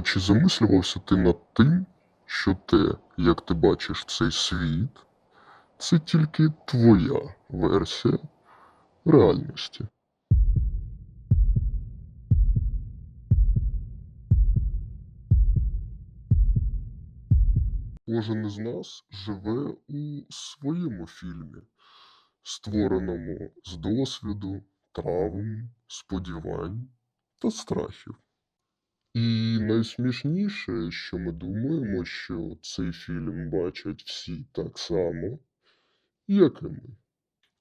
А чи замислювався ти над тим, що те, як ти бачиш цей світ, це тільки твоя версія реальності? Кожен із нас живе у своєму фільмі, створеному з досвіду, травм, сподівань та страхів. І найсмішніше, що ми думаємо, що цей фільм бачать всі так само, як і ми.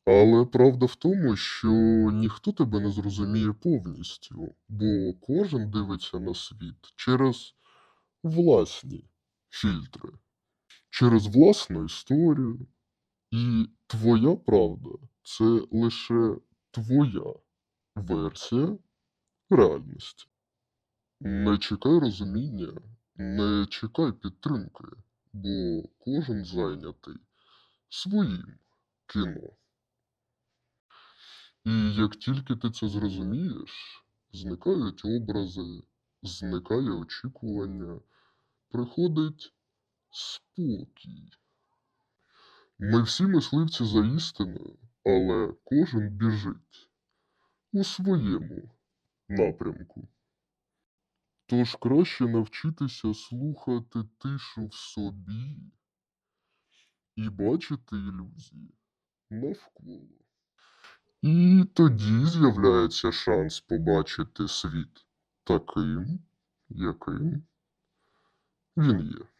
Але правда в тому, що ніхто тебе не зрозуміє повністю, бо кожен дивиться на світ через власні фільтри, через власну історію. І твоя правда це лише твоя версія реальності. Не чекай розуміння, не чекай підтримки, бо кожен зайнятий своїм кіно. І як тільки ти це зрозумієш, зникають образи, зникає очікування, приходить спокій. Ми всі мисливці за істиною, але кожен біжить у своєму напрямку. Тож краще навчитися слухати тишу в собі і бачити ілюзії навколо. І тоді з'являється шанс побачити світ таким, яким він є.